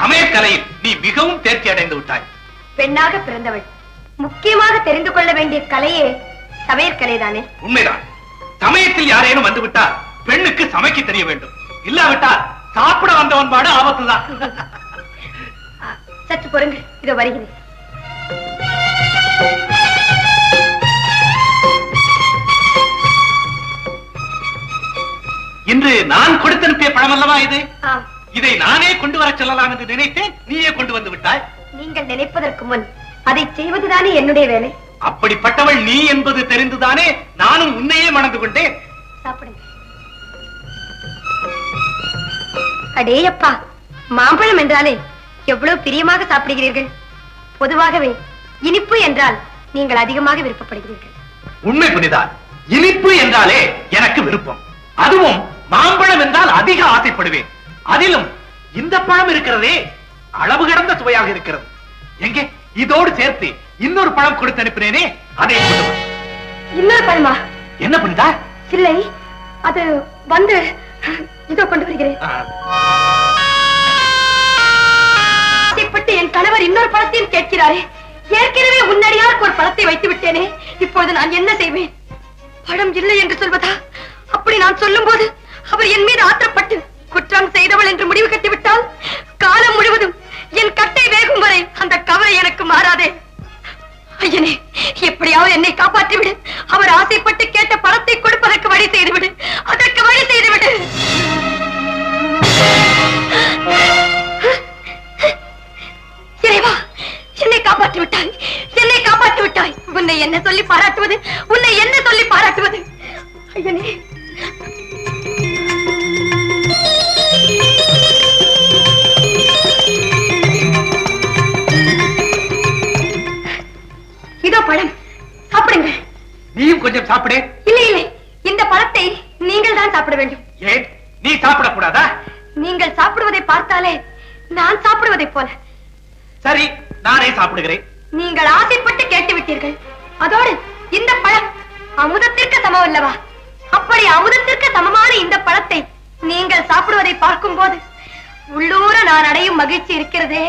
சமயக்கலையில் நீ மிகவும் தேர்ச்சி அடைந்து விட்டாய். பெண்ணாக பிறந்தவள். முக்கியமாக தெரிந்து கொள்ள வேண்டிய கலையே சமையற்கலைதானே உண்மைதான். சமயத்தில் யாரேனும் வந்து விட்டால் பெண்ணுக்கு சமைக்க தெரிய வேண்டும். இல்லாவிட்டால் சாப்பிட வந்தவன் பாடு ஆபத்துதான் சற்று பொறுங்கள். இதோ வருகிறேன். இன்று நான் கொடுத்தனுப்பிய பழம் அல்லவா இது இதை நானே கொண்டு வர சொல்லலாம் என்று நினைத்தேன். நீயே கொண்டு வந்து விட்டாய். நீங்கள் நினைப்பதற்கு முன் அதை செய்வதுதானே என்னுடைய வேலை? அப்படிப்பட்டவள் நீ என்பது தெரிந்துதானே நானும் உன்னையே மணந்து கொண்டேன். சாப்பிடுங்க. அடேயப்பா மாம்பழம் என்றாலே எவ்வளவு பிரியமாக சாப்பிடுகிறீர்கள்? பொதுவாகவே இனிப்பு என்றால் நீங்கள் அதிகமாக விருப்பப்படுகிறீர்கள். உண்மை புனிதா இனிப்பு என்றாலே எனக்கு விருப்பம். அதுவும் மாம்பழம் என்றால் அதிக ஆசைப்படுவேன். அதிலும் இந்த பழம் இருக்கிறதே அளவு கடந்த சுவையாக இருக்கிறது. எங்கே? இதோடு சேர்த்து இன்னொரு பழம் கொடுத்து அனுப்பினேனே அதை. இன்னொரு பழமா? என்ன புனிதா? இல்லை அது வந்து இதோ கொண்டு வருகிறேன். என் கணவர் இன்னொரு பழத்தையும் கேட்கிறாரே. ஏற்கனவே உன்னடியாருக்கு ஒரு பழத்தை வைத்து விட்டேனே. இப்பொழுது நான் என்ன செய்வேன்? பழம் இல்லை என்று சொல்வதா? அப்படி நான் சொல்லும்போது அவர் என் மீது ஆத்திரப்பட்டு குற்றம் செய்தவள் என்று முடிவு கட்டிவிட்டால் காலம் முழுவதும் என் கட்டை வேகும் வரை அந்த கவலை எனக்கு மாறாதே. ஐயனே எப்படியாவது என்னை காப்பாற்றிவிடு. அவர் ஆசைப்பட்டு கேட்ட பணத்தை கொடுப்பதற்கு வழி செய்துவிடு. அதற்கு வழி செய்துவிடு. இறைவா என்னை காப்பாற்றி விட்டாய் என்னை காப்பாற்றி விட்டாய் உன்னை என்ன சொல்லி பாராட்டுவது? உன்னை என்ன சொல்லி பாராட்டுவது? ஐயனே சாப்பிடுங்க. நீயும் கொஞ்சம் சாப்பிடு. இல்லை இல்லை. இந்த பழத்தை நீங்கள் தான் சாப்பிட வேண்டும். ஏன் நீ சாப்பிடக்கூடாதா? நீங்கள் சாப்பிடுவதை பார்த்தாலே நான் சாப்பிடுவதைப் போல. சரி நானே சாப்பிடுகிறேன். நீங்கள் ஆசைப்பட்டு கேட்டு விட்டீர்கள் அதோடு இந்த பழம் அமுதத்திற்கு சமம் அல்லவா அப்படி அமுதத்திற்கு சமமான இந்த பழத்தை நீங்கள் சாப்பிடுவதை பார்க்கும்போது உள்ளூர நான் அடையும் மகிழ்ச்சி இருக்கிறதே.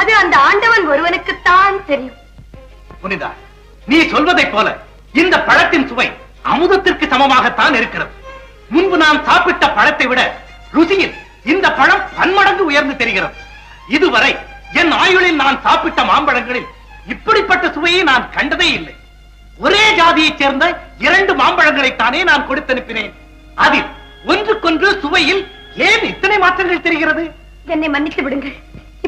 அது அந்த ஆண்டவன் ஒருவனுக்குத்தான் தெரியும். புனிதா நீ சொல்வதைப் போல இந்த பழத்தின் சுவை அமுதத்திற்கு சமமாகத்தான் இருக்கிறது. முன்பு நான் சாப்பிட்ட பழத்தை விட ருசியில் இந்த பழம் பன்மடங்கு உயர்ந்து தெரிகிறது. இதுவரை என் ஆயுளில் நான் சாப்பிட்ட மாம்பழங்களில் இப்படிப்பட்ட சுவையை நான் கண்டதே இல்லை. ஒரே ஜாதியைச் சேர்ந்த இரண்டு மாம்பழங்களைத்தானே நான் கொடுத்தனுப்பினேன். அதில் ஒன்றுக்கொன்று சுவையில் ஏன் இத்தனை மாற்றங்கள் தெரிகிறது? என்னை மன்னித்து விடுங்கள்.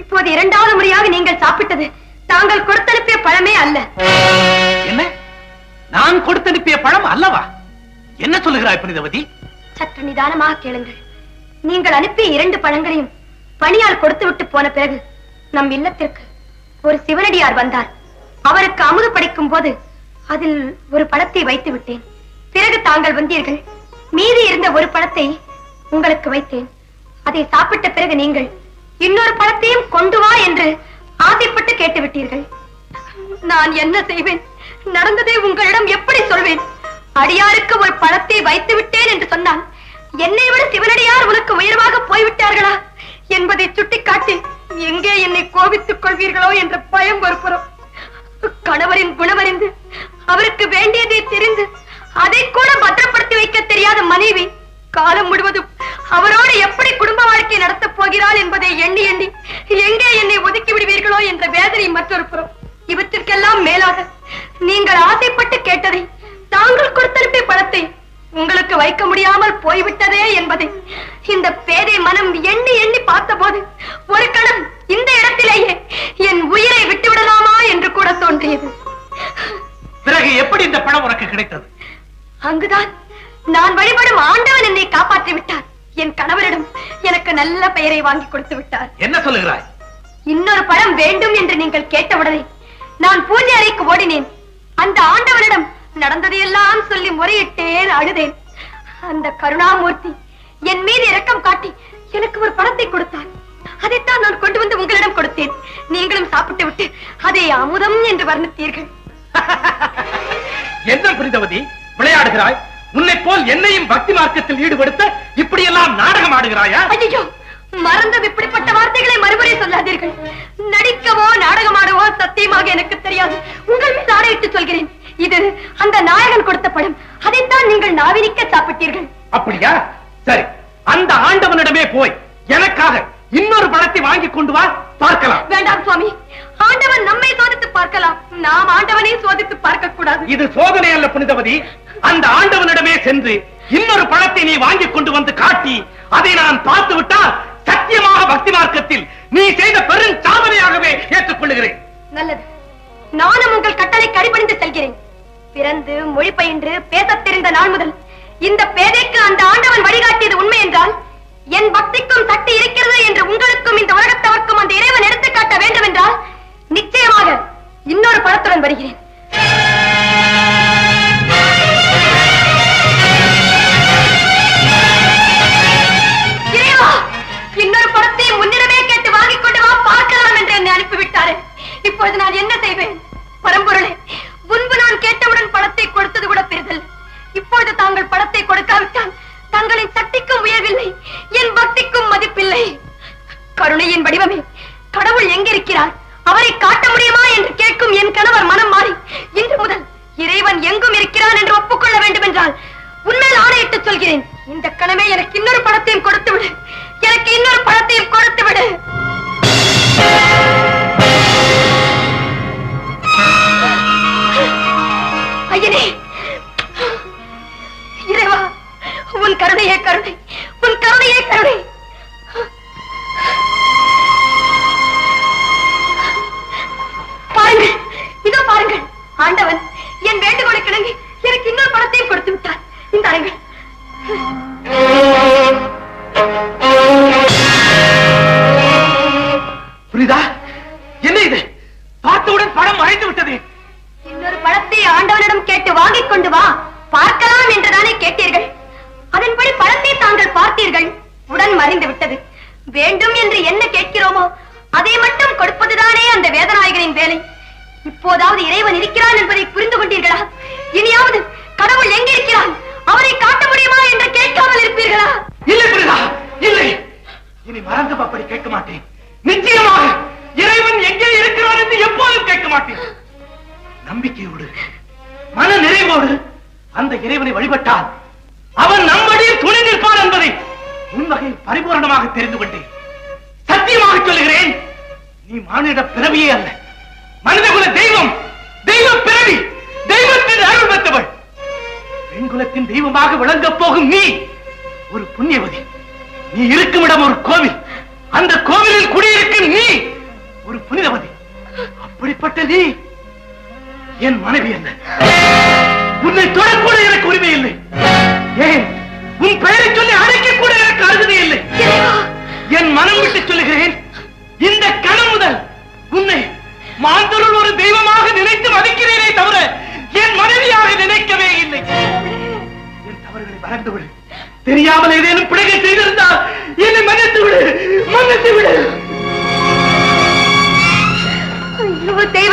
இப்போது இரண்டாவது முறையாக நீங்கள் சாப்பிட்டது தாங்கள் கொடுத்தனுப்பிய பழமே அல்ல. என்ன? நான் கொடுத்தனுப்பிய பழம் அல்லவா? என்ன சொல்லுகிறாய் புனிதவதி? சற்று நிதானமாக கேளுங்கள். நீங்கள் அனுப்பிய இரண்டு பழங்களையும் பணியால் கொடுத்து விட்டு போன பிறகு நம் இல்லத்திற்கு ஒரு சிவனடியார் வந்தார். அவருக்கு அமுது படைக்கும் போது அதில் ஒரு பழத்தை வைத்து விட்டேன் பிறகு தாங்கள் வந்தீர்கள். மீதி இருந்த ஒரு பழத்தை உங்களுக்கு வைத்தேன். அதை சாப்பிட்ட பிறகு நீங்கள் இன்னொரு பழத்தையும் கொண்டு வா என்று ஆசைப்பட்டு கேட்டு விட்டீர்கள் நான் என்ன செய்வேன்? நடந்ததை உங்களிடம் எப்படி சொல்வேன்? அடியாருக்கு ஒரு பழத்தை வைத்து விட்டேன் என்று சொன்னால் என்னை விட சிவனடியார் உனக்கு உயர்வாக போய்விட்டார்களா? என்பதை சுட்டிக்காட்டி எங்கே என்னை கோபித்துக் கொள்வீர்களோ என்ற பயம் ஒருபுறம் கணவரின் குணமறிந்து அவருக்கு வேண்டியதை தெரிந்து அதை கூட பத்திரப்படுத்தி வைக்க தெரியாத மனைவி காலம் முழுவதும் அவரோடு எப்படி குடும்ப வாழ்க்கை நடத்தப் போகிறாள் என்பதை எண்ணி எண்ணி எங்கே என்னை ஒதுக்கி விடுவீர்களோ என்ற வேதனை மற்றொரு புறம். இவற்றிற்கெல்லாம் மேலாக நீங்கள் ஆசைப்பட்டு கேட்டதை தாங்கள் கொடுத்தனுப்பிய பணத்தை உங்களுக்கு வைக்க முடியாமல் போய்விட்டதே என்பதை இந்த பேதை மனம் எண்ணி எண்ணி பார்த்தபோது ஒரு கணம் இந்த இடத்திலேயே என் உயிரை விட்டு விடலாமா என்று கூட தோன்றியது. பிறகு எப்படி இந்த பழம் உனக்கு கிடைத்தது? அங்குதான் நான் வழிபடும் ஆண்டவன் என்னை காப்பாற்றி விட்டார் என் கணவரிடம் எனக்கு நல்ல பெயரை வாங்கி கொடுத்து விட்டார். என்ன சொல்லுகிறாய்? இன்னொரு பழம் வேண்டும் என்று நீங்கள் கேட்டவுடனே நான் பூஜை அறைக்கு ஓடினேன். அந்த ஆண்டவனிடம் நடந்ததையெல்லாம் சொல்லி முறையிட்டேன் அழுதேன். அந்த கருணாமூர்த்தி என் மீது இரக்கம் காட்டி எனக்கு ஒரு பழத்தை கொடுத்தார். அதைத்தான் நான் கொண்டு வந்து உங்களிடம் கொடுத்தேன். நீங்களும் சாப்பிட்டு விட்டு அதை அமுதம் என்று வர்ணித்தீர்கள். என்ன புரிந்தவதி விளையாடுகிறாய்? உன்னை போல் என்னையும் பக்தி மார்க்கத்தில் ஈடுபடுத்த இப்படியெல்லாம் நாடகம் ஆடுகிறாயா? ஐயோ மறந்தும் இப்படிப்பட்ட வார்த்தைகளை மறுமுறை சொல்லாதீர்கள். நடிக்கவோ நாடகமாடவோ சத்தியமாக எனக்கு தெரியாது. உங்கள் மீது ஆணையிட்டு சொல்கிறேன். இது அந்த நாயகன் கொடுத்த படம். அதைத்தான் நீங்கள் நாவினிக்க சாப்பிட்டீர்கள். அப்படியா? சரி. அந்த ஆண்டவனிடமே போய் எனக்காக இன்னொரு பழத்தை வாங்கி கொண்டு வா பார்க்கலாம். வேண்டாம் சுவாமி. ஆண்டவன் நம்மை சோதித்து பார்க்கலாம். நாம் ஆண்டவனை சோதித்து பார்க்க கூடாது இது சோதனை அல்ல புனிதவதி. அந்த ஆண்டவனிடமே சென்று இன்னொரு பழத்தை நீ வாங்கி கொண்டு வந்து காட்டி அதை நான் பார்த்து விட்டால் சத்தியமாக பக்தி மார்க்கத்தில் நீ செய்த பெரும் சாதனையாகவே ஏற்றுக்கொள்ளுகிறேன். நல்லது. நானும் உங்கள் கட்டளை கடிபணிந்து செல்கிறேன். பிறந்து மொழி பயின்று பேசத் தெரிந்த நாள் முதல் இந்த பேதைக்கு அந்த ஆண்டவன் வழிகாட்டியது உண்மை என்றால் என் பக்திக்கும் சக்தி இருக்கிறது என்று உங்களுக்கும் இந்த உலகத்தவர்க்கும் அந்த இறைவன் எடுத்துக்காட்ட வேண்டும் என்றால் நிச்சயமாக இன்னொரு படத்துடன் வருகிறேன். சக்திக்கும் என் பக்திக்கும் மதிப்பில்லை. கருணையின் வடிவமே கடவுள் எங்கிருக்கிறார்? அவரை காட்ட முடியுமா என்று கேட்கும் என் கணவர் மனம் மாறி இன்று முதல் இறைவன் எங்கும் இருக்கிறான் என்று ஒப்புக்கொள்ள வேண்டும் என்றால் உண்மையில் ஆணையிட்டு சொல்கிறேன். இந்த கணமே எனக்கு இன்னொரு படத்தையும் கொடுத்து விடு எனக்கு இன்னொரு படத்தையும் கொடுத்து விடு ஐயனே உன் கருணையே கருணை உன் கருணையே கருணை. பாருங்கள் இதோ பாருங்கள். ஆண்டவன் என் வேண்டுகோளை கிணங்கி எனக்கு இன்னொரு பணத்தையும் கொடுத்து விட்டார். இந்த அருங்கள் அறிந்து விட்டது. வேண்டும் என்று என்ன கேட்கிறோமோ அதை மட்டும் கொடுப்பதுதானே அந்த வேதநாயகனின் வேலை. இப்போதாவது இறைவன் இருக்கிறான் என்பதை புரிந்து கொண்டீர்களா? இனியாவது கடவுள் எங்கே இருக்கிறான் அவரை காட்ட முடியுமா என்று கேட்காமல் இருப்பீர்களா? இல்லை புரியுதா இல்லை. இனி மறந்து அப்படி கேட்க மாட்டேன். நிச்சயமாக இறைவன் எங்கே இருக்கிறான் என்று எப்போதும் கேட்க மாட்டேன். நம்பிக்கையோடு மன நிறைவோடு அந்த இறைவனை வழிபட்டால் அவன் நம்மடியில் துணை நிற்பான் என்பதை உண்வகையில் பரிபூரணமாக தெரிந்து கொண்டேன். சத்தியமாக சொல்லுகிறேன் நீ மானிட பிறவியே அல்ல. மனிதகுல தெய்வம் தெய்வ பிறவி தெய்வத்தின் அருள் பெற்றவள். பெண்குலத்தின் தெய்வமாக விளங்கப் போகும் நீ ஒரு புண்ணியவதி. நீ இருக்கும் இடம் ஒரு கோவில். அந்த கோவிலில் குடியிருக்கும் நீ ஒரு புனிதவதி. அப்படிப்பட்ட நீ என் மனைவி அல்ல. மறந்து விடு. தெரியாமல் ஏதேனும் பிழைகள் செய்திருந்தால் என்னை மன்னித்து விடு. மன்னித்து விடு. ஐயோ